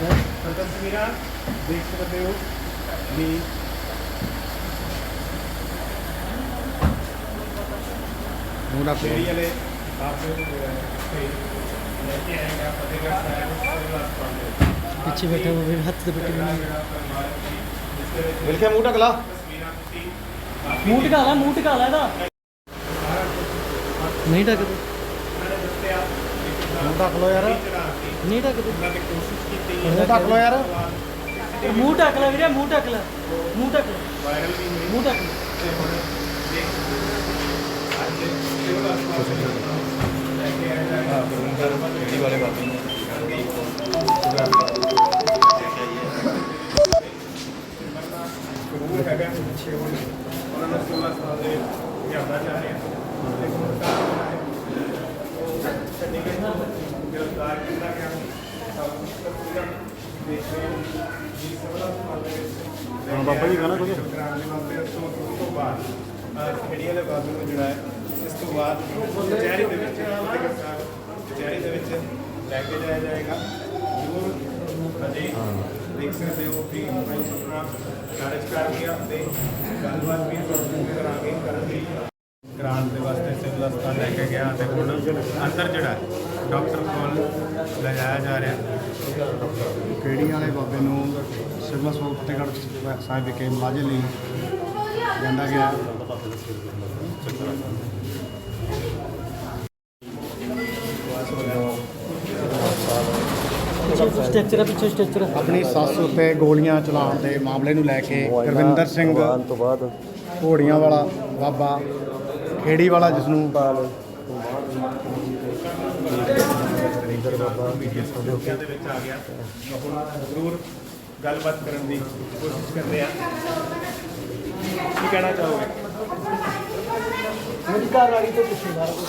ਤਾਂ ਤਸਵੀਰਾਂ ਦੇਖ ਸਕਦੇ ਹੋ ਵੀ ਵਾਲੇ ਆਪਨੇ ਨੂੰ ਜਿਹੜਾ ਹੈ ਲੈ ਕੇ ਆਏਗਾ ਫਤਿਹਗੜ੍ਹ ਸਾਹਿਬ ਹਸਪਤਾਲ। ਪਿੱਛੇ ਬੈਠਾ ਉਹ ਵੀ ਹੱਥ ਬੈਠੇ ਦੇ ਵਿੱਚ ਮਿਲਕੇ ਮੂੰਹ ਢਕ ਲਾ। ਮੂੰਹ ਟਕਾ ਲੈ ਮੂੰਹ ਟਕਾ ਲੈ ਇਹਦਾ। ਨਹੀਂ ਢੱਕਦੇ। ਮੂੰਹ ਢੱਕ ਲੋ ਯਾਰ। ਨਹੀਂ ਢੱਕਦੇ ਉਹਨਾਂ ਨੇ ਕੋਸ਼ਿਸ਼ ਕੀਤੀ ਮੂੰਹ ਢੱਕ ਲੋ ਯਾਰ। ਮੂੰਹ ਢੱਕ ਲੈ ਵੀਰੇ ਮੂੰਹ ਢੱਕ ਲੈ। ਮੂੰਹ ਢੱਕ ਲੈ। ਵਾਇਰਲ ਵੀ ਹੋਈ। ਮੂੰਹ ਢੱਕ ਲੈ। ਤੇ ਹੁਣ ਦੇਖ। ਅੱਜ ਸਿਵਲ ਹਸਪਤਾਲ ਲੈ ਕੇ ਆਇਆ ਜਾਏਗਾ ਜਿਹੜੀ ਵਾਲੇ ਬਾਬੇ ਨੇ ਜ਼ਰੂਰ ਹੈਗਾ ਪਿੱਛੇ ਹੁਣ ਉਹਨਾਂ ਨੂੰ ਸਿਵਲ ਹਸਪਤਾਲ ਦੇ ਲਿਆਉਣਾ ਜਾ ਰਿਹਾ ਤੇ ਤਾਂ ਜਿਹੜਾ ਹੈ। ਉਹ ਚੰਡੀਗੜ੍ਹ ਤੋਂ ਗ੍ਰਿਫਤਾਰ ਕੀਤਾ ਗਿਆ। ਸਭ ਕੁਝ ਤਸਵੀਰਾਂ ਦੇਖ ਰਹੇ ਹੋ। ਜੀ ਦੇ ਵਿੱਚ ਹਾਂ, ਬਾਬਾ ਜੀ ਕਹਿਣਾ ਕੁਝ? ਕਰਾਉਣ ਦੇ ਵਾਸਤੇ ਉਸ ਤੋਂ ਤੋਂ ਬਾਅਦ ਖੇੜੀ ਵਾਲੇ ਬਾਬੇ ਨੂੰ ਜਿਹੜਾ ਹੈ ਇਸ ਤੋਂ ਬਾਅਦ ਕਚਹਿਰੀ ਦੇ ਵਿੱਚ ਕਚਹਿਰੀ ਦੇ ਵਿੱਚ ਲੈ ਕੇ ਜਾਇਆ ਜਾਏਗਾ। ਜ਼ਰੂਰ ਅਜੇ ਦੇਖ ਸਕਦੇ ਹੋ ਕਿ ਭਾਈ ਸੁਪਨਾ ਕਾਰਜ ਕਰ ਗਿਆ ਤੇ ਗੱਲਬਾਤ ਵੀ ਤੁਹਾਡੇ ਕਰਾਂਗੇ ਕਰਨ ਦੀ। ਕਰਾਉਣ ਦੇ ਵਾਸਤੇ ਸਿਵਲ ਹਸਪਤਾਲ ਲੈ ਕੇ ਗਿਆ ਤੇ ਹੁਣ ਅੰਦਰ ਜਿਹੜਾ ਡਾਕਟਰ ਕੋਲ ਲਿਜਾਇਆ ਜਾ ਰਿਹਾ। ਕਿਹੜੀ ਵਾਲੇ ਬਾਬੇ ਨੂੰ ਸਿਵਲ ਹਸਪਤਾਲ ਫਤਿਹਗੜ੍ਹ ਸਾਹਿਬ ਵਿਖੇ ਮੁਲਾਜ਼ੇ ਲਈ ਜਾਂਦਾ ਗਿਆ? ਸਟ੍ਰਕਚਰ ਪਿੱਛੇ ਸਟ੍ਰਕਚਰ ਆਪਣੀ ਸੱਸ ਉੱਤੇ ਗੋਲੀਆਂ ਚਲਾਉਣ ਦੇ ਮਾਮਲੇ ਨੂੰ ਲੈ ਕੇ ਗੁਰਵਿੰਦਰ ਸਿੰਘ ਤੋਂ ਬਾਅਦ ਘੋੜੀਆਂ ਵਾਲਾ ਬਾਬਾ ਖੇੜੀ ਵਾਲਾ ਜਿਸ ਨੂੰ ਲੋਕਾਂ ਦੇ ਵਿੱਚ ਆ ਗਿਆ। ਹੁਣ ਜ਼ਰੂਰ ਗੱਲਬਾਤ ਕਰਨ ਦੀ ਕੋਸ਼ਿਸ਼ ਕਰਦੇ ਆ। ਕੀ ਕਹਿਣਾ ਚਾਹੋਗੇ? ਮੇਰੀ ਘਰ ਵਾਲੀ ਤੋਂ ਪੁੱਛੋ ਸਾਰਾ ਕੁਝ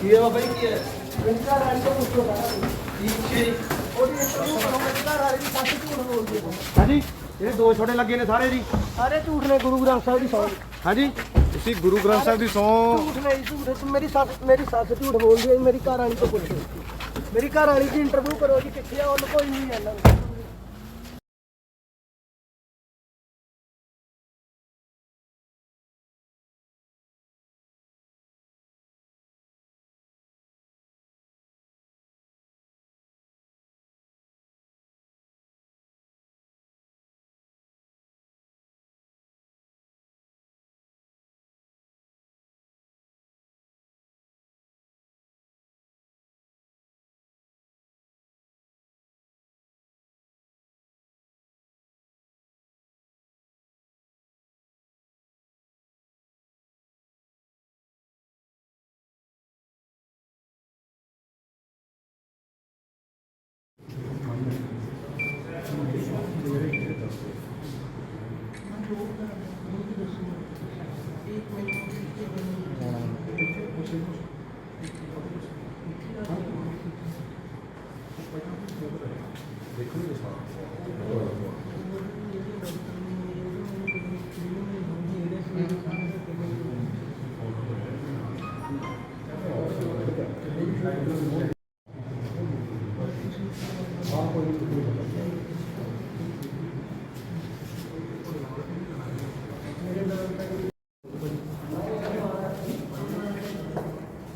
ਕੀ ਹੈ ਬਾਬਾ ਜੀ ਕੀ ਹੈ? ਮੇਰੀ ਘਰ ਵਾਲੀ ਤੋਂ ਪੁੱਛੋ ਸਾਰਾ ਕੁਝ ਠੀਕ ਹੈ ਉਹਦੀ ਇੰਟਰਵਿਊ ਕਰੋ ਮੇਰੀ ਘਰ ਵਾਲੀ ਦੀ ਸੱਚ ਝੂਠ ਬੋਲਦੀ ਹੈ। ਹਾਂਜੀ ਜਿਹੜੇ ਦੋ ਛੋਟੇ ਲੱਗੇ ਨੇ ਸਾਰੇ ਜੀ। ਸਾਰੇ ਝੂਠ ਨੇ ਗੁਰੂ ਗ੍ਰੰਥ ਸਾਹਿਬ ਦੀ ਸੌਂ। ਹਾਂਜੀ। ਤੁਸੀਂ ਗੁਰੂ ਗ੍ਰੰਥ ਸਾਹਿਬ ਦੀ ਸਹੁੰ ਝੂਠ ਨੇ ਝੂਠ। ਮੇਰੀ ਸੱਸ ਮੇਰੀ ਸੱਸ ਝੂਠ ਬੋਲਦੀ ਹੈ, ਮੇਰੀ ਘਰ ਵਾਲੀ ਤੋਂ ਪੁੱਛੋ। ਮੇਰੀ ਘਰ ਵਾਲੀ ਦੀ ਇੰਟਰਵਿਊ ਕਰੋ ਜੀ ਕਿੱਥੇ ਆ, ਉਹਨੂੰ ਕੋਈ ਨਹੀਂ ਜਾਣਦਾ।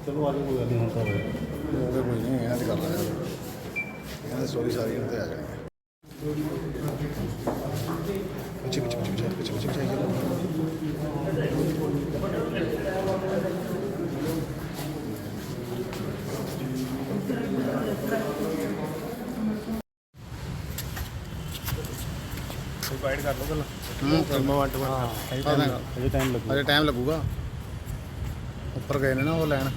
ਚਲੋ ਆਜੋ ਕੋਈ ਗੱਲ ਨਹੀਂ ਹੁਣ ਤਾਂ ਹੋਇਆ। ਕੋਈ ਨਹੀਂ ਇਹਨਾਂ ਦੀ ਕਰ ਲਾਂਗੇ। ਇਹਨਾਂ ਦੀ ਸਟੋਰੀ ਸਾਰੀ ਇਹਨਾਂ ਤੇ ਆ ਜਾਣੀ ਹੈ ਪਿੱਛੇ ਪਿੱਛੇ ਪਿੱਛੇ ਪਿੱਛੇ ਪਿੱਛੇ ਪਿੱਛੇ ਪਿੱਛੇ ਪ੍ਰੋਵਾਈਡ ਕਰ ਲਓ ਪਹਿਲਾਂ। ਹੂੰ। ਕਰਮਾ ਵੰਟ ਵੰਟ। ਅਜੇ ਟਾਈਮ ਲੱਗੂਗਾ ਅਜੇ ਟਾਈਮ ਲੱਗੂਗਾ। ਉੱਪਰ ਗਏ ਨੇ ਨਾ ਉਹ ਲੈਣ।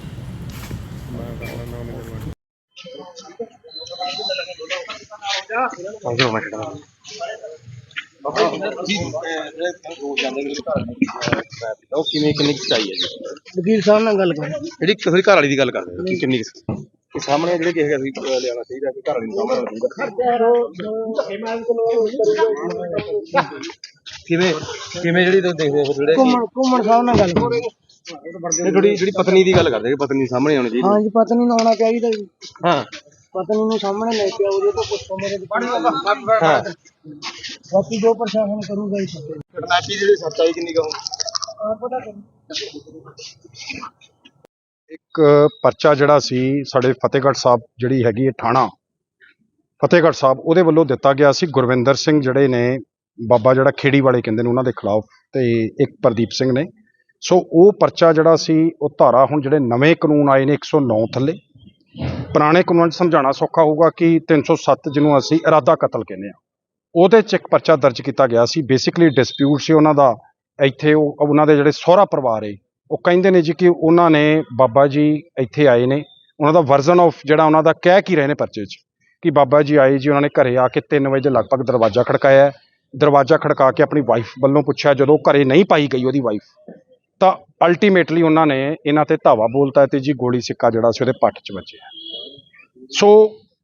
ਉਹ ਕਿਵੇਂ ਕਿੰਨੀ ਕੁ ਸਚਾਈ ਹੈ ਜੀ ਵਕੀਲ ਸਾਹਿਬ ਨਾਲ ਗੱਲ ਕਰੋ। ਜਿਹੜੀ ਕਿਸੇ ਘਰ ਵਾਲੀ ਦੀ ਗੱਲ ਕਰਦੇ ਹੋ ਕਿ ਕਿੰਨੀ ਕੁ ਕਿ ਸਾਹਮਣੇ ਜਿਹੜੇ ਕਿਸੇ ਅਸੀਂ ਲਿਆਉਣਾ ਚਾਹੀਦਾ ਕਿ ਘਰ ਵਾਲੀ ਨੂੰ ਸਾਹਮਣੇ ਚਾਹੀਦਾ। ਕਿਵੇਂ ਕਿਵੇਂ ਜਿਹੜੀ ਤੁਸੀਂ ਦੇਖਦੇ ਹੋ ਜਿਹੜੇ ਘੁੰਮਣ ਘੁੰਮਣ ਸਾਹਿਬ ਨਾਲ ਗੱਲ ਕਰੋ। ਇਹ ਥੋੜੀ ਜਿਹੜੀ ਪਤਨੀ ਦੀ ਗੱਲ ਕਰਦੇ ਕਿ ਪਤਨੀ ਸਾਹਮਣੇ ਆਉਣੀ ਚਾਹੀਦੀ। ਹਾਂਜੀ ਪਤਾ ਨਹੀਂ ਆਉਣਾ ਚਾਹੀਦਾ ਜੀ। ਹਾਂ। ਪਤਨੀ ਨੂੰ ਸਾਹਮਣੇ ਲੈ ਕੇ ਆਓ ਜੇ ਤਾਂ ਪੁੱਛੋ ਮੇਰੇ ਹਾਂ। ਬਾਕੀ ਜੋ ਪ੍ਰਸ਼ਾਸਨ ਕਰੂਗਾ ਹੀ ਸਕੇ ਕੜਨਾਟੀ ਜਿਹੜੀ ਸੱਚਾਈ ਕਿੰਨੀ ਕਹੂੰ ਪਤਾ ਕਰੋ। ਇੱਕ ਪਰਚਾ ਜਿਹੜਾ ਸੀ ਸਾਡੇ ਫਤਿਹਗੜ੍ਹ ਸਾਹਿਬ ਜਿਹੜੀ ਹੈਗੀ ਹੈ ਥਾਣਾ ਫਤਿਹਗੜ੍ਹ ਸਾਹਿਬ ਉਹਦੇ ਵੱਲੋਂ ਦਿੱਤਾ ਗਿਆ ਸੀ। ਗੁਰਵਿੰਦਰ ਸਿੰਘ ਜਿਹੜੇ ਨੇ ਬਾਬਾ ਜਿਹੜਾ ਖੇੜੀ ਵਾਲੇ ਕਹਿੰਦੇ ਨੇ ਉਹਨਾਂ ਦੇ ਖਿਲਾਫ ਤੇ ਇੱਕ ਪ੍ਰਦੀਪ ਸਿੰਘ ਨੇ। ਸੋ ਉਹ ਪਰਚਾ ਜਿਹੜਾ ਸੀ ਉਹ ਧਾਰਾ ਹੁਣ ਜਿਹੜੇ ਨਵੇਂ ਕਾਨੂੰਨ ਆਏ ਨੇ 109 ਥੱਲੇ। ਪੁਰਾਣੇ ਕਾਨੂੰਨ ਸਮਝਾਉਣਾ ਸੌਖਾ ਹੋਊਗਾ ਕਿ 307 ਜਿਹਨੂੰ ਅਸੀਂ ਇਰਾਦਾ ਕਤਲ ਕਹਿੰਦੇ ਆ ਉਹਦੇ 'ਚ ਇੱਕ ਪਰਚਾ ਦਰਜ ਕੀਤਾ ਗਿਆ ਸੀ। ਬੇਸਿਕਲੀ ਡਿਸਪਿਊਟ ਸੀ ਉਹਨਾਂ ਦਾ। ਇੱਥੇ ਉਹ, ਉਹਨਾਂ ਦੇ ਜਿਹੜੇ ਸਹੁਰਾ ਪਰਿਵਾਰ ਏ, ਉਹ ਕਹਿੰਦੇ ਨੇ ਜੀ ਕਿ ਉਹਨਾਂ ਨੇ, ਬਾਬਾ ਜੀ ਇੱਥੇ ਆਏ ਨੇ। ਉਹਨਾਂ ਦਾ ਵਰਜ਼ਨ ਆਫ ਜਿਹੜਾ ਉਹਨਾਂ ਦਾ ਕਹਿ ਕੀ ਰਹੇ ਨੇ ਪਰਚੇ 'ਚ, ਕਿ ਬਾਬਾ ਜੀ ਆਏ ਜੀ, ਉਹਨਾਂ ਨੇ ਘਰੇ ਆ ਕੇ 3 ਵਜੇ ਦੇ ਲਗਭਗ ਦਰਵਾਜ਼ਾ ਖੜਕਾਇਆ। ਦਰਵਾਜ਼ਾ ਖੜਕਾ ਕੇ ਆਪਣੀ ਵਾਈਫ ਵੱਲੋਂ ਪੁੱਛਿਆ, ਜਦੋਂ ਘਰੇ ਨਹੀਂ ਪਾਈ ਗਈ ਉਹਦੀ ਵਾਈਫ ਤਾਂ ਅਲਟੀਮੇਟਲੀ ਉਹਨਾਂ ਨੇ ਇਹਨਾਂ ਤੇ ਧਾਵਾ ਬੋਲਤਾ ਤੇ ਜੀ ਗੋਲੀ ਸਿੱਕਾ ਜਿਹੜਾ ਸੀ ਉਹਦੇ ਪੱਟ 'ਚ ਵੱਜਿਆ। ਸੋ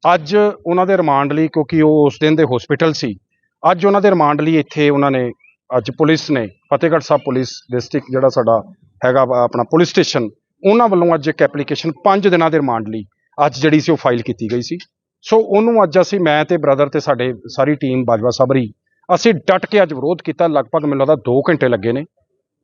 ਅੱਜ ਉਹਨਾਂ ਦੇ ਰਿਮਾਂਡ ਲਈ ਕਿਉਂਕਿ ਉਹ ਉਸ ਦਿਨ ਦੇ ਹਸਪੀਟਲ ਸੀ, ਅੱਜ ਉਹਨਾਂ ਦੇ ਰਿਮਾਂਡ ਲਈ ਇੱਥੇ ਉਹਨਾਂ ਨੇ, ਅੱਜ ਪੁਲਿਸ ਨੇ, ਫਤਿਹਗੜ੍ਹ ਸਾਹਿਬ ਪੁਲਿਸ ਡਿਸਟ੍ਰਿਕਟ ਜਿਹੜਾ ਸਾਡਾ ਹੈਗਾ ਵਾ, ਆਪਣਾ ਪੁਲਿਸ ਸਟੇਸ਼ਨ ਉਹਨਾਂ ਵੱਲੋਂ ਅੱਜ ਇੱਕ ਐਪਲੀਕੇਸ਼ਨ 5 ਦਿਨਾਂ ਦੇ ਰਿਮਾਂਡ ਲਈ ਅੱਜ ਜਿਹੜੀ ਸੀ ਉਹ ਫਾਈਲ ਕੀਤੀ ਗਈ ਸੀ। ਸੋ ਉਹਨੂੰ ਅੱਜ ਅਸੀਂ ਮੈਂ ਤੇ ਬ੍ਰਦਰ ਤੇ ਸਾਡੇ ਸਾਰੀ ਟੀਮ ਬਾਜਵਾ ਸਬਰੀ, ਅਸੀਂ ਡਟ ਕੇ ਅੱਜ ਵਿਰੋਧ ਕੀਤਾ, ਲਗਭਗ ਮੈਨੂੰ ਲੱਗਦਾ 2 ਘੰਟੇ ਲੱਗੇ ਨੇ।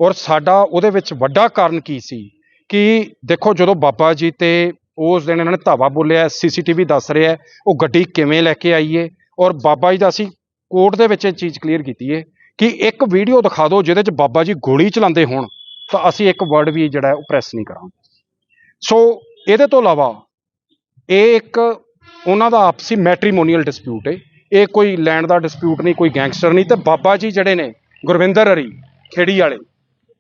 ਔਰ ਸਾਡਾ ਉਹਦੇ ਵਿੱਚ ਵੱਡਾ ਕਾਰਨ ਕੀ ਸੀ? ਕਿ ਦੇਖੋ ਜਦੋਂ ਬਾਬਾ ਜੀ ਤੇ ਉਸ ਦਿਨ ਇਹਨਾਂ ਨੇ ਧਾਵਾ ਬੋਲਿਆ, ਸੀਸੀਟੀਵੀ ਦੱਸ ਰਿਹਾ ਉਹ ਗੱਡੀ ਕਿਵੇਂ ਲੈ ਕੇ ਆਈਏ ਔਰ ਬਾਬਾ ਜੀ ਦਾ ਅਸੀਂ ਕੋਰਟ ਦੇ ਵਿੱਚ ਇਹ ਚੀਜ਼ ਕਲੀਅਰ ਕੀਤੀ ਹੈ ਕਿ ਇੱਕ ਵੀਡੀਓ ਦਿਖਾ ਦਿਓ ਜਿਹਦੇ 'ਚ ਬਾਬਾ ਜੀ ਗੋਲੀ ਚਲਾਉਂਦੇ ਹੋਣ, ਤਾਂ ਅਸੀਂ ਇੱਕ ਵਰਡ ਵੀ ਜਿਹੜਾ ਉਹ ਪ੍ਰੈਸ ਨਹੀਂ ਕਰਾਂਗੇ। ਸੋ ਇਹਦੇ ਤੋਂ ਇਲਾਵਾ ਇਹ ਇੱਕ ਉਹਨਾਂ ਦਾ ਆਪਸੀ ਮੈਟ੍ਰੀਮੋਨੀਅਲ ਡਿਸਪਿਊਟ ਹੈ ਇਹ ਕੋਈ ਲੈਂਡ ਦਾ ਡਿਸਪਿਊਟ ਨਹੀਂ, ਕੋਈ ਗੈਂਗਸਟਰ ਨਹੀਂ, ਤੇ ਬਾਬਾ ਜੀ ਜਿਹੜੇ ਨੇ ਗੁਰਵਿੰਦਰ ਹਰੀ ਖੇੜੀ ਵਾਲੇ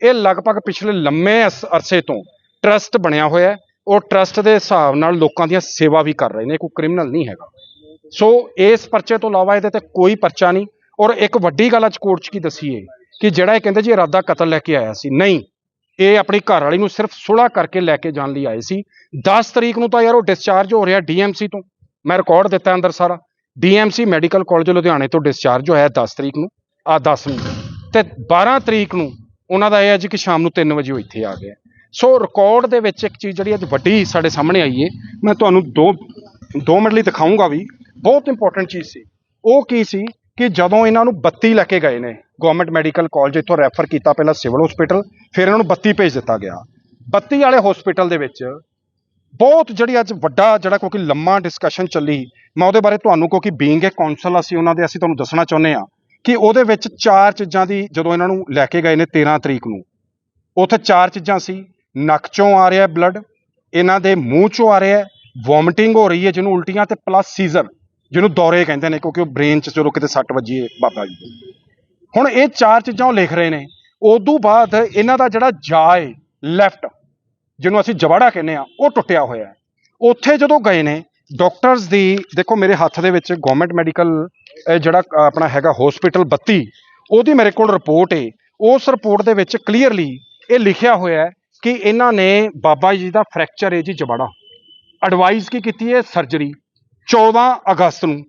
ਇਹ ਲਗਭਗ ਪਿਛਲੇ ਲੰਮੇ ਅਸ- ਅਰਸੇ ਤੋਂ ਟਰਸਟ ਬਣਿਆ ਹੋਇਆ ਹੈ। ਉਹ ਟਰਸਟ ਦੇ ਹਿਸਾਬ ਨਾਲ ਲੋਕਾਂ ਦੀਆਂ ਸੇਵਾ ਵੀ ਕਰ ਰਹੇ ਨੇ ਕੋਈ ਕ੍ਰਿਮੀਨਲ ਨਹੀਂ ਹੈਗਾ। ਸੋ ਇਸ ਪਰਚੇ ਤੋਂ ਇਲਾਵਾ ਇਹਦੇ ਤੇ ਕੋਈ ਪਰਚਾ ਨਹੀਂ। ਔਰ ਇੱਕ ਵੱਡੀ ਗੱਲ ਅੱਜ ਕੋਰਟ 'ਚ ਕੀ ਦਸੀਏ ਕਿ ਜਿਹੜਾ ਇਹ ਕਹਿੰਦੇ ਜੀ ਇਰਾਦਾ ਕਤਲ ਲੈ ਕੇ ਆਇਆ ਸੀ, ਨਹੀਂ। ਇਹ ਆਪਣੀ ਘਰ ਵਾਲੀ ਨੂੰ ਸਿਰਫ ਸੁਲਾ ਕਰਕੇ ਲੈ ਕੇ ਜਾਣ ਲਈ ਆਏ ਸੀ। 10 ਤਰੀਕ ਨੂੰ ਤਾਂ ਯਾਰ ਉਹ ਡਿਸਚਾਰਜ ਹੋ ਰਿਹਾ ਡੀਐਮਸੀ ਤੋਂ। ਮੈਂ ਰਿਕਾਰਡ ਦਿੱਤਾ ਅੰਦਰ ਸਾਰਾ। ਡੀਐਮਸੀ ਮੈਡੀਕਲ ਕਾਲਜ ਲੁਧਿਆਣੇ ਤੋਂ ਡਿਸਚਾਰਜ ਹੋਇਆ 10 ਤਰੀਕ ਨੂੰ, ਆ 10 ਨੂੰ। ਤੇ 12 ਤਰੀਕ ਨੂੰ ਉਹਨਾਂ ਦਾ ਇਹ ਹੈ ਜੀ ਕਿ ਸ਼ਾਮ ਨੂੰ 3 ਵਜੇ ਉਹ ਇੱਥੇ ਆ ਗਿਆ ਸੋ ਰਿਕਾਰਡ ਦੇ ਵਿੱਚ ਇੱਕ ਚੀਜ਼ ਜਿਹੜੀ ਅੱਜ ਵੱਡੀ ਸਾਡੇ ਸਾਹਮਣੇ ਆਈ ਹੈ ਮੈਂ ਤੁਹਾਨੂੰ ਦੋ ਦੋ ਮਿੰਟ ਲਈ ਦਿਖਾਊਂਗਾ ਵੀ, ਬਹੁਤ ਇੰਪੋਰਟੈਂਟ ਚੀਜ਼ ਸੀ। ਉਹ ਕੀ ਸੀ ਕਿ ਜਦੋਂ ਇਹਨਾਂ ਨੂੰ 32 ਲੈ ਕੇ ਗਏ ਨੇ ਗਵਰਨਮੈਂਟ ਮੈਡੀਕਲ ਕਾਲਜ ਇੱਥੋਂ ਰੈਫਰ ਕੀਤਾ ਪਹਿਲਾਂ ਸਿਵਲ ਹਸਪੀਟਲ ਫਿਰ ਇਹਨਾਂ ਨੂੰ 32 ਭੇਜ ਦਿੱਤਾ ਗਿਆ। 32 ਵਾਲੇ ਹਸਪੀਟਲ ਦੇ ਵਿੱਚ ਬਹੁਤ ਜਿਹੜੀ ਅੱਜ ਵੱਡਾ ਜਿਹੜਾ ਕਿਉਂਕਿ ਲੰਮਾ ਡਿਸਕਸ਼ਨ ਚੱਲੀ। ਮੈਂ ਉਹਦੇ ਬਾਰੇ ਤੁਹਾਨੂੰ ਕਿਉਂਕਿ ਬੀਇੰਗ ਏ ਕੌਂਸਲ ਅਸੀਂ ਉਹਨਾਂ ਦੇ ਅਸੀਂ ਤੁਹਾਨੂੰ ਦੱਸਣਾ ਚਾਹੁੰਦੇ ਆ ਕਿ ਉਹਦੇ ਵਿੱਚ ਚਾਰ ਚੀਜ਼ਾਂ ਦੀ ਜਦੋਂ ਇਹਨਾਂ ਨੂੰ ਲੈ ਕੇ ਗਏ ਨੇ 13 ਤਰੀਕ ਨੂੰ, ਉੱਥੇ ਚਾਰ ਚੀਜ਼ਾਂ ਸੀ, ਨੱਕ ਚੋਂ ਆ ਰਿਹਾ ਬਲੱਡ ਇਹਨਾਂ ਦੇ ਮੂੰਹ ਚੋਂ ਆ ਰਿਹਾ ਵੋਮਿਟਿੰਗ ਹੋ ਰਹੀ ਹੈ ਜਿਹਨੂੰ ਉਲਟੀਆਂ ਤੇ ਪਲੱਸ ਸੀਜ਼ਰ ਜਿਹਨੂੰ ਦੌਰੇ ਕਹਿੰਦੇ ਨੇ ਕਿਉਂਕਿ ਉਹ ਬ੍ਰੇਨ 'ਚ ਜਦੋਂ ਕਿਤੇ ਸੱਟ ਵੱਜੀ ਹੈ ਬਾਬਾ ਜੀ ਦੇ। ਹੁਣ ਇਹ ਚਾਰ ਚੀਜ਼ਾਂ ਉਹ ਲਿਖ ਰਹੇ ਨੇ, ਉਦੋਂ ਬਾਅਦ ਇਹਨਾਂ ਦਾ ਜਿਹੜਾ ਜਾ ਹੈ ਲੈਫਟ ਜਿਹਨੂੰ ਅਸੀਂ ਜਵਾੜਾ ਕਹਿੰਦੇ ਆ ਉਹ ਟੁੱਟਿਆ ਹੋਇਆ ਹੈ ਉੱਥੇ ਜਦੋਂ ਗਏ ਨੇ ਡਾਕਟਰਸ ਦੀ, ਦੇਖੋ ਮੇਰੇ ਹੱਥ ਦੇ ਵਿੱਚ ਗਵਰਨਮੈਂਟ ਮੈਡੀਕਲ ਇਹ ਜਿਹੜਾ ਆਪਣਾ ਹੈਗਾ ਹਸਪੀਟਲ 32 ਉਹਦੀ ਮੇਰੇ ਕੋਲ ਰਿਪੋਰਟ ਹੈ ਉਸ ਰਿਪੋਰਟ ਦੇ ਵਿੱਚ ਕਲੀਅਰਲੀ ਇਹ ਲਿਖਿਆ ਹੋਇਆ ਹੈ ਕਿ ਇਹਨਾਂ ਨੇ ਬਾਬਾ ਜੀ ਦਾ ਫ੍ਰੈਕਚਰ ਹੈ ਜੀ ਜਵਾੜਾ। ਐਡਵਾਈਸ ਕੀ ਕੀਤੀ ਹੈ? ਸਰਜਰੀ 14 ਅਗਸਤ ਨੂੰ।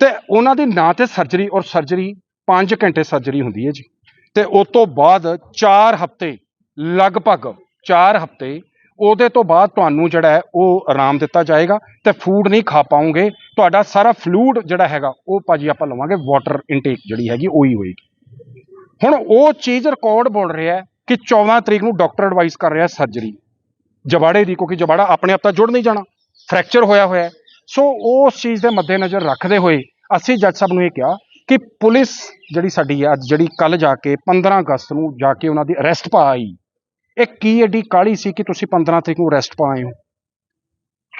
ਤੇ ਉਹਨਾਂ ਦੇ ਨਾਂ ਤੇ ਸਰਜਰੀ ਔਰ ਸਰਜਰੀ 5 ਘੰਟੇ ਸਰਜਰੀ ਹੁੰਦੀ ਹੈ ਜੀ। ਤੇ ਉਸ ਤੋਂ ਬਾਅਦ 4 ਹਫ਼ਤੇ, ਲਗਭਗ 4 ਹਫ਼ਤੇ ਉਹਦੇ ਤੋਂ ਬਾਅਦ ਤੁਹਾਨੂੰ ਜਿਹੜਾ ਹੈ ਉਹ ਆਰਾਮ ਦਿੱਤਾ ਜਾਏਗਾ ਤੇ ਫੂਡ ਨਹੀਂ ਖਾ ਪਾਉਂਗੇ ਤੁਹਾਡਾ ਸਾਰਾ ਫਲੂਡ ਜਿਹੜਾ ਹੈਗਾ, ਉਹ ਭਾਜੀ ਆਪਾਂ ਲਵਾਂਗੇ ਵਾਟਰ ਇਨਟੇਕ ਜਿਹੜੀ ਹੈਗੀ, ਉਹੀ ਹੋਏਗੀ। ਹੁਣ ਉਹ ਚੀਜ਼ ਰਿਕਾਰਡ ਬੋਲ ਰਿਹਾ ਕਿ 14 ਤਰੀਕ ਨੂੰ ਡਾਕਟਰ ਐਡਵਾਈਸ ਕਰ ਰਿਹਾ ਸਰਜਰੀ ਜਬਾੜੇ ਦੀ, ਕਿਉਂਕਿ ਜਬਾੜਾ ਆਪਣੇ ਆਪ ਤਾਂ ਜੁੜ ਨਹੀਂ ਜਾਣਾ ਫ੍ਰੈਕਚਰ ਹੋਇਆ ਹੋਇਆ ਸੋ ਉਸ ਚੀਜ਼ ਦੇ ਮੱਦੇਨਜ਼ਰ ਰੱਖਦੇ ਹੋਏ ਅਸੀਂ ਜੱਜ ਸਾਹਿਬ ਨੂੰ ਇਹ ਕਿਹਾ ਕਿ ਪੁਲਿਸ ਜਿਹੜੀ ਸਾਡੀ ਹੈ, ਅੱਜ ਜਿਹੜੀ ਕੱਲ ਜਾ ਕੇ 15 ਅਗਸਤ ਨੂੰ ਜਾ ਕੇ ਉਹਨਾਂ ਦੀ ਅਰੈਸਟ ਪਾ ਆਈ। ਇਹ ਕੀ ਐਡੀ ਕਾਲੀ ਸੀ ਕਿ ਤੁਸੀਂ 15 ਤਰੀਕ ਨੂੰ ਅਰੈਸਟ ਪਾਏ ਹੋ?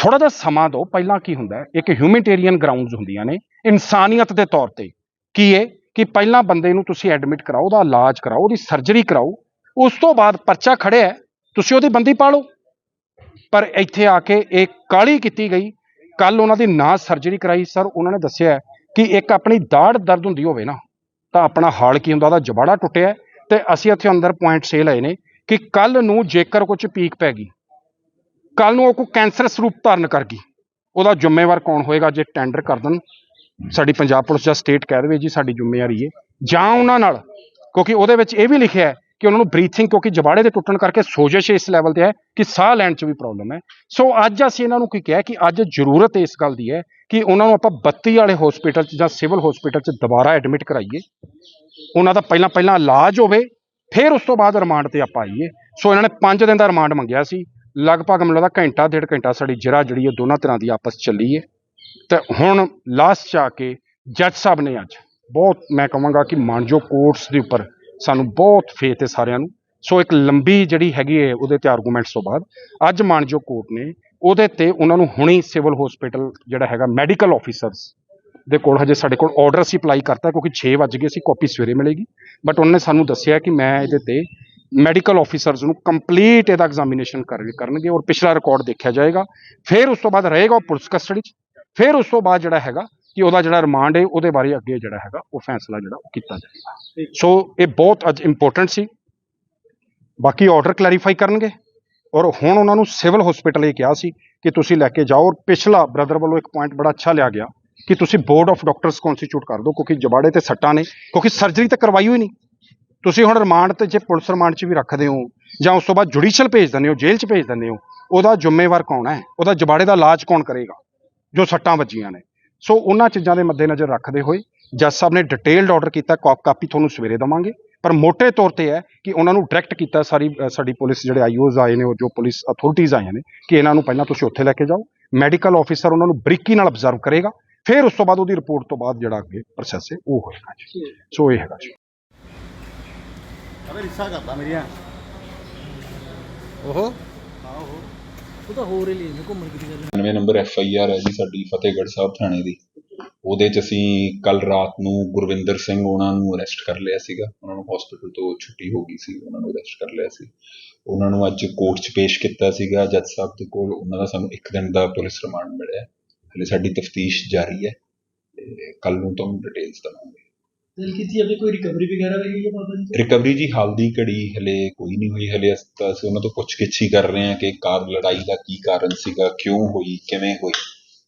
ਥੋੜਾ ਜਿਹਾ ਸਮਾਂ ਦਿਓ, ਪਹਿਲਾਂ ਕੀ ਹੁੰਦਾ ਇੱਕ ਹਿਊਮੈਨਿਟੇਰੀਅਨ ਗਰਾਊਂਡਸ ਹੁੰਦੀਆਂ ਨੇ, ਇਨਸਾਨੀਅਤ ਦੇ ਤੌਰ ਤੇ। ਕੀ ਹੈ ਕਿ ਪਹਿਲਾਂ ਬੰਦੇ ਨੂੰ ਤੁਸੀਂ ਐਡਮਿਟ ਕਰਾਓ, ਉਹਦਾ ਇਲਾਜ ਕਰਾਓ, ਉਹਦੀ ਸਰਜਰੀ ਕਰਾਓ, ਉਸ ਤੋਂ ਬਾਅਦ ਪਰਚਾ ਖੜਿਆ ਤੁਸੀਂ ਉਹਦੀ ਬੰਦੀ ਪਾ ਲਓ। ਪਰ ਇੱਥੇ ਆ ਕੇ ਇਹ ਕਾਲੀ ਕੀਤੀ ਗਈ। ਕੱਲ ਉਹਨਾਂ ਦੀ ਨਾ ਸਰਜਰੀ ਕਰਾਈ। ਸਰ, ਉਹਨਾਂ ਨੇ ਦੱਸਿਆ ਕਿ ਇੱਕ ਆਪਣੀ ਦਾੜ ਦਰਦ ਹੁੰਦੀ ਹੋਵੇ ਨਾ, ਤਾਂ ਆਪਣਾ ਹਾਲ ਕੀ ਹੁੰਦਾ, ਉਹਦਾ ਜਬਾੜਾ ਟੁੱਟਿਆ ਹੈ ਤੇ ਅਸੀਂ ਇੱਥੇ ਅੰਦਰ ਪੁਆਇੰਟ ਸੇ ਲਏ ਨੇ। ਕਿ ਕੱਲ ਨੂੰ ਜੇਕਰ ਕੁਝ ਪੀਕ ਪੈ ਗਈ ਕੱਲ ਨੂੰ ਉਹ ਕੋਈ ਕੈਂਸਰਸ ਰੂਪ ਧਾਰਨ ਕਰ ਗਈ, ਉਹਦਾ ਜ਼ਿੰਮੇਵਾਰ ਕੌਣ ਹੋਏਗਾ ਜੇ ਟੈਂਡਰ ਕਰ ਦੇਣ? ਸਾਡੀ ਪੰਜਾਬ ਪੁਲਿਸ ਜਾਂ ਸਟੇਟ ਕਹਿ ਦੇਵੇ ਜੀ, ਸਾਡੀ ਜ਼ਿੰਮੇਵਾਰੀ ਹੈ ਜਾਂ ਉਹਨਾਂ ਨਾਲ, ਕਿਉਂਕਿ ਉਹਦੇ ਵਿੱਚ ਇਹ ਵੀ ਲਿਖਿਆ ਹੈ ਕਿ ਉਹਨਾਂ ਨੂੰ ਬਰੀਥਿੰਗ ਕਿਉਂਕਿ ਜਬਾੜੇ ਦੇ ਟੁੱਟਣ ਕਰਕੇ ਸੋਜਸ਼ ਇਸ ਲੈਵਲ ਤੇ ਹੈ ਕਿ ਸਾਹ ਲੈਣ 'ਚ ਵੀ ਪ੍ਰੋਬਲਮ ਹੈ। ਸੋ ਅੱਜ ਅਸੀਂ ਇਹਨਾਂ ਨੂੰ ਕੀ ਕਿਹਾ ਕਿ ਅੱਜ ਜ਼ਰੂਰਤ ਇਸ ਗੱਲ ਦੀ ਹੈ ਕਿ ਉਹਨਾਂ ਨੂੰ ਆਪਾਂ 32 ਵਾਲੇ ਹਸਪੀਟਲ 'ਚ ਜਾਂ ਸਿਵਲ ਹਸਪੀਟਲ 'ਚ ਦੁਬਾਰਾ ਐਡਮਿਟ ਕਰਾਈਏ। ਉਹਨਾਂ ਦਾ ਪਹਿਲਾਂ ਪਹਿਲਾਂ ਇਲਾਜ ਹੋਵੇ ਫਿਰ ਉਸ ਤੋਂ ਬਾਅਦ ਰਿਮਾਂਡ ਤੇ ਆਪਾਂ ਆਈਏ। ਸੋ ਇਹਨਾਂ ਨੇ 5 ਦਿਨ ਦਾ ਰਿਮਾਂਡ ਮੰਗਿਆ ਸੀ। ਲਗਭਗ ਮੈਨੂੰ ਲੱਗਦਾ ਘੰਟਾ, ਡੇਢ ਘੰਟਾ ਸਾਡੀ ਜ਼ਰਾ ਜਿਹੜੀ ਹੈ, ਦੋਨਾਂ ਤਰ੍ਹਾਂ ਦੀ ਆਪਸ 'ਚ ਚੱਲੀ ਹੈ। ਤੇ ਹੁਣ ਲਾਸਟ 'ਚ ਆ ਕੇ ਜੱਜ ਸਾਹਿਬ ਨੇ ਅੱਜ ਬਹੁਤ, ਮੈਂ ਕਹਾਂਗਾ ਕਿ ਮਾਨਜੋ ਕੋਰਟਸ ਦੇ ਉੱਪਰ ਸਾਨੂੰ ਬਹੁਤ ਫੇਥ ਹੈ ਸਾਰਿਆਂ ਨੂੰ। ਸੋ ਇੱਕ ਲੰਬੀ ਜਿਹੜੀ ਹੈਗੀ ਹੈ, ਉਹਦੇ ਤੇ ਆਰਗੂਮੈਂਟਸ ਤੋਂ ਬਾਅਦ ਅੱਜ ਮਾਨਜੋ ਕੋਰਟ ਨੇ ਉਹਦੇ ਤੇ ਉਹਨਾਂ ਨੂੰ ਹੁਣੀ ਸਿਵਲ ਹਸਪੀਟਲ ਜਿਹੜਾ ਹੈਗਾ ਮੈਡੀਕਲ ਆਫੀਸਰਸ ਦੇ ਕੋਲ ਹਜੇ ਸਾਡੇ ਕੋਲ ਆਰਡਰ ਅਸੀਂ ਅਪਲਾਈ ਕਰਤਾ ਕਿਉਂਕਿ 6 ਵੱਜ ਗਏ ਸੀ ਕਾਪੀ ਸਵੇਰੇ ਮਿਲੇਗੀ। ਬਟ ਉਹਨੇ ਸਾਨੂੰ ਦੱਸਿਆ ਕਿ ਮੈਂ ਇਹਦੇ ਤੇ ਮੈਡੀਕਲ ਆਫੀਸਰਸ ਨੂੰ ਕੰਪਲੀਟ ਇਹਦਾ ਐਗਜ਼ਾਮੀਨੇਸ਼ਨ ਕਰ, ਕਰਨਗੇ ਔਰ ਪਿਛਲਾ ਰਿਕਾਰਡ ਦੇਖਿਆ ਜਾਏਗਾ। ਫਿਰ ਉਸ ਤੋਂ ਬਾਅਦ ਰਹੇਗਾ ਉਹ ਪੁਲਿਸ ਕਸਟਡੀ 'ਚ। ਫਿਰ ਉਸ ਤੋਂ ਬਾਅਦ ਜਿਹੜਾ ਹੈਗਾ ਕਿ ਉਹਦਾ ਜਿਹੜਾ ਰਿਮਾਂਡ ਹੈ, ਉਹਦੇ ਬਾਰੇ ਅੱਗੇ ਜਿਹੜਾ ਹੈਗਾ ਉਹ ਫੈਸਲਾ ਜਿਹੜਾ ਉਹ ਕੀਤਾ ਜਾਏਗਾ। ਸੋ ਇਹ ਬਹੁਤ ਅੱਜ ਇੰਪੋਰਟੈਂਟ ਸੀ। ਬਾਕੀ ਆਰਡਰ ਕਲੈਰੀਫਾਈ ਕਰਨਗੇ। ਔਰ ਹੁਣ ਉਹਨਾਂ ਨੂੰ ਸਿਵਲ ਹਸਪੀਟਲ ਇਹ ਕਿਹਾ ਸੀ ਕਿ ਤੁਸੀਂ ਲੈ ਕੇ ਜਾਓ। ਔਰ ਪਿਛਲਾ ਬ੍ਰਦਰ ਵੱਲੋਂ ਇੱਕ ਪੁਆਇੰਟ ਬੜਾ ਅੱਛਾ ਲਿਆ ਗਿਆ। ਕਿ ਤੁਸੀਂ ਬੋਰਡ ਆਫ ਡਾਕਟਰਸ ਕਨਸਟੀਟਿਊਟ ਕਰ ਦਿਓ, ਕਿਉਂਕਿ ਜਬਾੜੇ ਤੇ ਸੱਟਾਂ ਨੇ, ਕਿਉਂਕਿ ਸਰਜਰੀ ਤਾਂ ਕਰਵਾਈ ਹੋਈ ਨਹੀਂ। ਤੁਸੀਂ ਹੁਣ ਰਿਮਾਂਡ ਤੇ ਜੇ ਪੁਲਿਸ ਰਿਮਾਂਡ 'ਚ ਵੀ ਰੱਖਦੇ ਹੋ, ਜਾਂ ਉਸ ਤੋਂ ਬਾਅਦ ਜੁਡੀਸ਼ੀਅਲ ਭੇਜ ਦਿੰਦੇ ਹੋ, ਜੇਲ੍ਹ 'ਚ ਭੇਜ ਦਿੰਦੇ ਹੋ, ਉਹਦਾ ਜ਼ਿੰਮੇਵਾਰ ਕੌਣ ਹੈ? ਉਹਦਾ ਜਬਾੜੇ ਦਾ ਇਲਾਜ ਕੌਣ ਕਰੇਗਾ, ਜੋ ਸੱਟਾਂ ਵੱਜੀਆਂ ਨੇ? ਸੋ ਉਹਨਾਂ ਚੀਜ਼ਾਂ ਦੇ ਮੱਦੇਨਜ਼ਰ ਰੱਖਦੇ ਹੋਏ ਜੱਜ ਸਾਹਿਬ ਨੇ ਡਿਟੇਲਡ ਆਰਡਰ ਕੀਤਾ ਕਾਪ ਕਾਪੀ ਤੁਹਾਨੂੰ ਸਵੇਰੇ ਦਵਾਂਗੇ। ਪਰ ਮੋٹے ਤੌਰ ਤੇ ਹੈ ਕਿ ਉਹਨਾਂ ਨੂੰ ਡਾਇਰੈਕਟ ਕੀਤਾ ਸਾਰੀ ਸਾਡੀ ਪੁਲਿਸ ਜਿਹੜੇ ਆਈਓਜ਼ ਆਏ ਨੇ, ਉਹ ਜੋ ਪੁਲਿਸ ਅਥਾਰਟੀਆਂ ਆਈਆਂ ਨੇ, ਕਿ ਇਹਨਾਂ ਨੂੰ ਪਹਿਲਾਂ ਤੁਸੀਂ ਉੱਥੇ ਲੈ ਕੇ ਜਾਓ। ਮੈਡੀਕਲ ਆਫੀਸਰ ਉਹਨਾਂ ਨੂੰ ਬਰੀਕੀ ਨਾਲ ਅਬਜ਼ਰਵ ਕਰੇਗਾ। ਫਿਰ ਉਸ ਤੋਂ ਬਾਅਦ ਉਹਦੀ ਰਿਪੋਰਟ ਤੋਂ ਬਾਅਦ ਜਿਹੜਾ ਅੱਗੇ ਪ੍ਰੋਸੈਸ ਹੈ ਉਹ ਹੋਏਗਾ ਜੀ। ਸੋ ਇਹ ਹੈਗਾ ਜੀ। ਅਬੇ ਰਿਸਾ ਕਰਦਾ ਮੇਰੀਆਂ ਉਹ ਉਹ ਤਾਂ ਹੋਰ ਹੀ ਲਈ ਨੇ ਘੁੰਮਣ ਕਿਤੇ ਚੱਲ 99 ਨੰਬਰ ਐਫ ਆਈ ਆਰ ਹੈ ਜੀ ਸਾਡੀ ਫਤਿਹਗੜ੍ਹ ਸਾਹਿਬ ਥਾਣੇ ਦੀ। ਉਹਦੇ ਚ ਅਸੀਂ ਕੱਲ ਰਾਤ ਨੂੰ ਗੁਰਵਿੰਦਰ ਸਿੰਘ ਉਹਨਾਂ ਨੂੰ ਅਰੈਸਟ ਕਰ ਲਿਆ ਸੀਗਾ। ਉਹਨਾਂ ਨੂੰ ਹਸਪੀਟਲ ਤੋਂ ਛੁੱਟੀ ਹੋ ਗਈ ਸੀ ਉਹਨਾਂ ਨੂੰ ਅਰੈਸਟ ਕਰ ਲਿਆ ਸੀ। ਉਹਨਾਂ ਨੂੰ ਅੱਜ ਕੋਰਟ 'ਚ ਪੇਸ਼ ਕੀਤਾ ਸੀਗਾ ਜੱਜ ਸਾਹਿਬ ਦੇ ਕੋਲ। ਉਹਨਾਂ ਦਾ ਸਾਨੂੰ ਇੱਕ ਦਿਨ ਦਾ ਪੁਲਿਸ ਰਿਮਾਂਡ ਮਿਲਿਆ। ਹਲੇ ਸਾਡੀ ਤਫਤੀਸ਼ ਜਾਰੀ ਹੈ ਕੱਲ ਨੂੰ ਤੁਹਾਨੂੰ ਡਿਟੇਲਸ ਦਵਾਂਗੇ। ਦਿਲ ਕੀਤੀ ਅਬੇ ਕੋਈ ਰਿਕਵਰੀ ਵਗੈਰਾ ਵੀ ਹੋਈ ਹੈ ਬਾਬਾ ਜੀ? ਰਿਕਵਰੀ ਜੀ ਹਾਲ ਦੀ ਘੜੀ ਹਲੇ ਕੋਈ ਨਹੀਂ ਹੋਈ। ਹਲੇ ਅਸੀਂ ਉਹਨਾਂ ਤੋਂ ਪੁੱਛਗਿੱਛ ਹੀ ਕਰ ਰਹੇ ਹਾਂ ਕਿ ਕਾਰ ਲੜਾਈ ਦਾ ਕੀ ਕਾਰਨ ਸੀਗਾ ਕਿਉਂ ਹੋਈ ਕਿਵੇਂ ਹੋਈ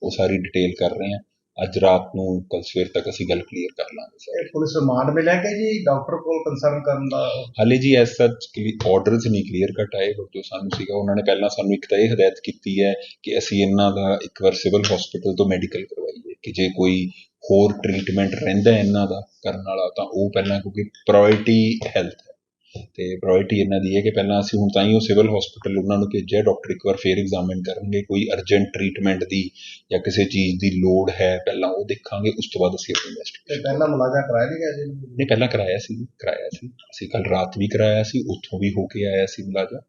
ਉਹ ਸਾਰੀ ਡਿਟੇਲ ਕਰ ਰਹੇ ਹਾਂ। ਅੱਜ ਰਾਤ ਨੂੰ ਕੱਲ ਸਵੇਰ ਤੱਕ ਅਸੀਂ ਗੱਲ ਕਲੀਅਰ ਕਰ ਲਾਂਗੇ ਸਰ। ਪੁਲਿਸ ਰਿਮਾਂਡ ਮਿਲਿਆ ਕਿ ਜੀ ਡਾਕਟਰ ਕੋਲ ਕੰਸਰਨ ਕਰਨ ਦਾ? ਹਾਲੇ ਜੀ ਐਸ ਸੱਚ ਆਰਡਰਸ ਨਹੀਂ ਕਲੀਅਰ ਕੱਟ ਆਏ ਬਟ ਜੋ ਸਾਨੂੰ ਸੀਗਾ ਉਹਨਾਂ ਨੇ ਪਹਿਲਾਂ ਸਾਨੂੰ ਇੱਕ ਤਾਂ ਇਹ ਹਦਾਇਤ ਕੀਤੀ ਹੈ ਕਿ ਅਸੀਂ ਇਹਨਾਂ ਦਾ ਇੱਕ ਵਾਰ ਸਿਵਲ ਹਸਪੀਟਲ ਤੋਂ ਮੈਡੀਕਲ ਕਰਵਾਈਏ ਕਿ ਜੇ ਕੋਈ ਹੋਰ ਟ੍ਰੀਟਮੈਂਟ ਰਹਿੰਦਾ ਇਹਨਾਂ ਦਾ ਕਰਨ ਵਾਲਾ ਤਾਂ ਉਹ ਪਹਿਲਾਂ ਕਿਉਂਕਿ ਪ੍ਰਾਇੋਰਟੀ ਹੈਲਥ ਤੇ ਪ੍ਰਾਇੋਰਟੀ ਇਹਨਾਂ ਦੀ ਹੈ ਕਿ ਪਹਿਲਾਂ ਅਸੀਂ ਹੁਣ ਤਾਂ ਹੀ ਉਹ ਸਿਵਲ ਹਸਪੀਟਲ ਉਹਨਾਂ ਨੂੰ ਭੇਜਿਆ ਡਾਕਟਰ ਇੱਕ ਵਾਰ ਫੇਰ ਐਗਜ਼ਾਮਿਨ ਕਰਨਗੇ ਕੋਈ ਅਰਜੈਂਟ ਟ੍ਰੀਟਮੈਂਟ ਦੀ ਜਾਂ ਕਿਸੇ ਚੀਜ਼ ਦੀ ਲੋੜ ਹੈ ਪਹਿਲਾਂ ਉਹ ਦੇਖਾਂਗੇ ਉਸ ਤੋਂ ਬਾਅਦ ਅਸੀਂ ਆਪਣੀ ਇਨਵੈਸਟੀਗੇਸ਼ਨ ਪਹਿਲਾਂ ਮੁਲਾਜ਼ਾ ਕਰਾਇਆ ਨਹੀਂ ਗਿਆ ਜੀ ਨਹੀਂ ਪਹਿਲਾਂ ਕਰਾਇਆ ਸੀ ਕਰਾਇਆ ਸੀ। ਅਸੀਂ ਕੱਲ ਰਾਤ ਵੀ ਕਰਾਇਆ ਸੀ ਉੱਥੋਂ ਵੀ ਹੋ ਕੇ ਆਇਆ ਸੀ ਮੁਲਾਜ਼ਾ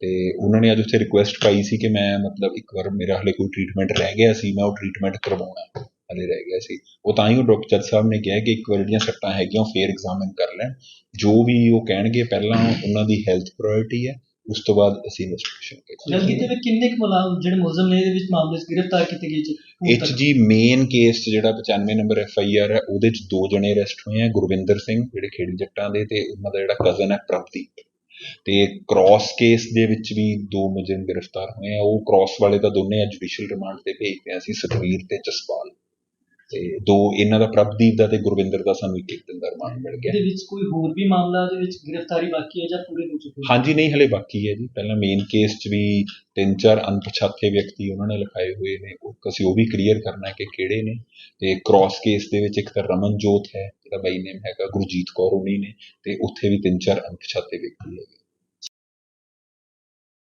ਤੇ ਉਹਨਾਂ ਨੇ ਅੱਜ ਉੱਥੇ ਰਿਕੁਐਸਟ ਪਾਈ ਸੀ ਕਿ ਮੈਂ ਮਤਲਬ ਇੱਕ ਵਾਰ ਮੇਰਾ ਹਲੇ ਕੋਈ ਟ੍ਰੀਟਮੈਂਟ ਰਹਿ ਗਿਆ ਸੀ ਮੈਂ ਉਹ ਟ੍ਰੀਟਮੈਂਟ ਕਰਵਾਉਣਾ। ਹੈ, ਹਲੇ ਰਹਿ ਗਿਆ ਸੀ। ਉਹ ਤਾਂ ਹੀ ਉਹ ਡਾਕਟਰ ਜੱਜ ਸਾਹਿਬ ਨੇ ਕਿਹਾ ਕਿ ਇੱਕ ਵਾਰ ਜਿਹੜੀਆਂ ਸੱਟਾਂ ਹੈਗੀਆਂ ਉਹ ਫੇਰ ਐਗਜ਼ਾਮਿਨ ਕਰ ਲੈਣ। ਜੋ ਵੀ ਉਹ ਕਹਿਣਗੇ ਪਹਿਲਾਂ ਉਹਨਾਂ ਦੀ ਹੈਲਥ ਪ੍ਰਾਇੋਰਟੀ ਹੈ ਉਸ ਤੋਂ ਬਾਅਦ ਅਸੀਂ ਇਨਵੈਸਟੀਗੇਸ਼ਨ ਕਰਾਂਗੇ ਕੀਤੇ ਵੀ ਕਿੰਨੇ ਕੁ ਮੁਲਾਜ਼ਮ ਜਿਹੜੇ ਮੁਲਜ਼ਮ ਨੇ ਇਹਦੇ ਵਿੱਚ ਮਾਮਲੇ 'ਚ ਗ੍ਰਿਫਤਾਰ ਕੀਤੇ ਗਏ ਜੀ? ਇਹ? ਜੀ ਮੇਨ ਕੇਸ ਜਿਹੜਾ 95 ਨੰਬਰ ਐਫ ਆਈ ਆਰ ਹੈ ਉਹਦੇ 'ਚ ਦੋ ਜਣੇ ਅਰੈਸਟ ਹੋਏ ਆ ਗੁਰਵਿੰਦਰ ਸਿੰਘ ਜਿਹੜੇ ਖੇੜੀ ਜੱਟਾਂ ਦੇ ਤੇ ਉਹਨਾਂ ਦਾ ਜਿਹੜਾ ਕਜ਼ਨ ਹੈ ਪ੍ਰਭਦੀਪ। ਤੇ ਕ੍ਰਾਸ ਕੇਸ ਦੇ ਵਿੱਚ ਵੀ ਦੋ ਮੁਜਰਮ ਗ੍ਰਿਫਤਾਰ ਹੋਏ ਆ। ਉਹ ਕ੍ਰਾਸ ਵਾਲੇ ਤਾਂ ਦੋਨੇ ਜੁਡੀਸ਼ੀਅਲ ਰਿਮਾਂਡ ਤੇ ਭੇਜਦੇ ਆ ਅਸੀਂ ਸਤਵੀਰ ਤੇ ਜਸਪਾਲ। ਤੇ ਦੋ ਇਹਨਾਂ ਦਾ ਪ੍ਰਭਦੀਪ ਦਾ ਤੇ ਗੁਰਵਿੰਦਰ ਦਾ ਸਾਨੂੰ ਇੱਕ ਇੱਕ ਦਿਨ ਦਾ ਰਿਮਾਂਡ ਮਿਲ ਗਿਆ। ਇਹਦੇ ਵਿੱਚ ਕੋਈ ਹੋਰ ਵੀ ਮਾਮਲਾ ਦੇ ਵਿੱਚ ਗ੍ਰਿਫਤਾਰੀ ਬਾਕੀ ਹੈ ਜਾਂ ਪੂਰੇ ਹੋ ਚੁੱਕੇ ਹਾਂਜੀ ਨਹੀਂ ਹਲੇ ਬਾਕੀ ਹੈ ਜੀ। ਪਹਿਲਾਂ ਮੇਨ ਕੇਸ 'ਚ ਵੀ ਤਿੰਨ ਚਾਰ ਅਣਪਛਾਤੇ ਵਿਅਕਤੀ ਉਹਨਾਂ ਨੇ ਲਿਖਾਏ ਹੋਏ ਨੇ। ਉਹ ਅਸੀਂ ਉਹ ਵੀ ਕਲੀਅਰ ਕਰਨਾ ਹੈ ਕਿ ਕਿਹੜੇ ਨੇ। ਤੇ ਕ੍ਰਾਸ ਕੇਸ ਦੇ ਵਿੱਚ ਇੱਕ ਤਾਂ ਰਮਨਜੋਤ ਹੈ ਜਿਹੜਾ ਬਾਈ ਨੇਮ ਹੈਗਾ ਗੁਰਜੀਤ ਕੌਰ ਉਨੀ ਨੇ। ਤੇ ਉੱਥੇ ਵੀ ਤਿੰਨ ਚਾਰ ਅਣਪਛਾਤੇ ਵਿਅਕਤੀ ਹੈਗੇ।